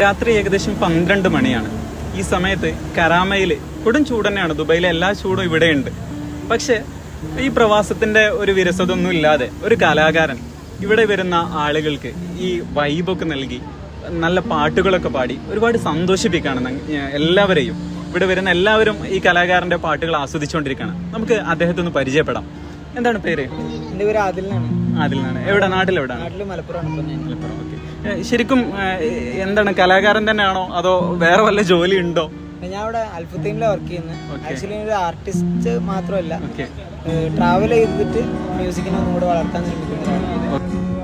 രാത്രി ഏകദേശം പന്ത്രണ്ട് മണിയാണ്. ഈ സമയത്ത് കരാമയിൽ കൊടും ചൂട് തന്നെയാണ് ദുബൈയിലെ എല്ലാ ചൂടും ഇവിടെയുണ്ട്. പക്ഷെ ഈ പ്രവാസത്തിന്റെ ഒരു വിരസതൊന്നും ഇല്ലാതെ ഒരു കലാകാരൻ ഇവിടെ വരുന്ന ആളുകൾക്ക് ഈ വൈബൊക്കെ നൽകി നല്ല പാട്ടുകളൊക്കെ പാടി ഒരുപാട് സന്തോഷിപ്പിക്കുകയാണ് എല്ലാവരെയും. ഇവിടെ വരുന്ന എല്ലാവരും ഈ കലാകാരന്റെ പാട്ടുകൾ ആസ്വദിച്ചുകൊണ്ടിരിക്കുകയാണ്. നമുക്ക് അദ്ദേഹത്തെ ഒന്ന് പരിചയപ്പെടാം. എന്താണ് പേര്? എന്റെ പേര് ആദിലാണ് അതിൽ നിന്നാണ് എവിടെ? നാട്ടിൽ ഞാൻ. മലപ്പുറം, ശരിക്കും എന്താണ്? കലാകാരൻ തന്നെയാണോ? അതോ വേറെ വല്ല ജോലി ഉണ്ടോ ഞാൻ ഇവിടെ അൽഫത്തീമിലാണ് വർക്ക് ചെയ്യുന്നത് ആക്ച്വലി ഒരു ആർട്ടിസ്റ്റ് മാത്രമല്ല ട്രാവൽ ചെയ്തിട്ട് മ്യൂസിക്കിനെ ഒന്നും കൂടെ വളർത്താൻ ശ്രമിക്കുന്ന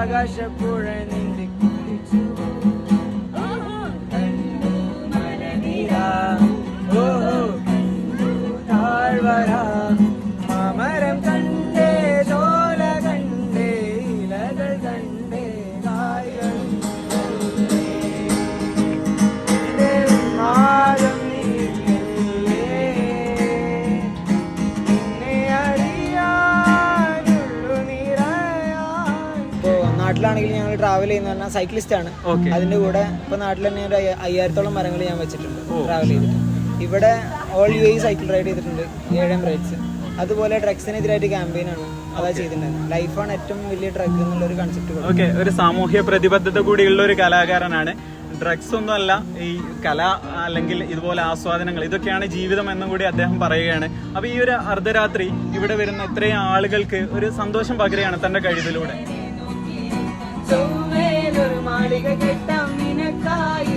ആകാശപ്പുഴ നാട്ടിലാണെങ്കിൽ ഞങ്ങൾ ട്രാവൽ ചെയ്യുന്ന പറഞ്ഞാൽ സൈക്ലിസ്റ്റ് ആണ്. അതിന്റെ കൂടെ ഇപ്പൊ നാട്ടിൽ തന്നെ ഒരു അയ്യായിരത്തോളം മരങ്ങൾ ഞാൻ വെച്ചിട്ടുണ്ട് ട്രാവൽ ചെയ്തിട്ട്. ഇവിടെ all U I cycle ride ചെയ്തിട്ടുണ്ട് ഏഴം റൈഡ്സ് അതുപോലെ ഡ്രഗ്സിനെതിരായിട്ട് ക്യാമ്പയിൻ ആണ് അതാ ചെയ്തിട്ടുണ്ടായിരുന്നത്. ലൈഫാണ് ഏറ്റവും വലിയ ഡ്രഗ് എന്നുള്ള ഒരു കൺസെപ്റ്റ് ഓക്കെ ഒരു സാമൂഹ്യ പ്രതിബദ്ധത കൂടിയുള്ള ഒരു കലാകാരനാണ്. ഡ്രഗ്സ് ഒന്നുമല്ല ഈ കല അല്ലെങ്കിൽ ഇതുപോലെ ആസ്വാദനങ്ങൾ ഇതൊക്കെയാണ് ജീവിതം എന്നും കൂടി അദ്ദേഹം പറയുകയാണ്. അപ്പൊ ഈ ഒരു അർദ്ധരാത്രി ഇവിടെ വരുന്ന ഇത്രയും ആളുകൾക്ക് ഒരു സന്തോഷം പകരുകയാണ് തന്റെ കഴിവിലൂടെ. ചൊവ്വേലൊരു മാളിക കെട്ടാം നിനക്കായി.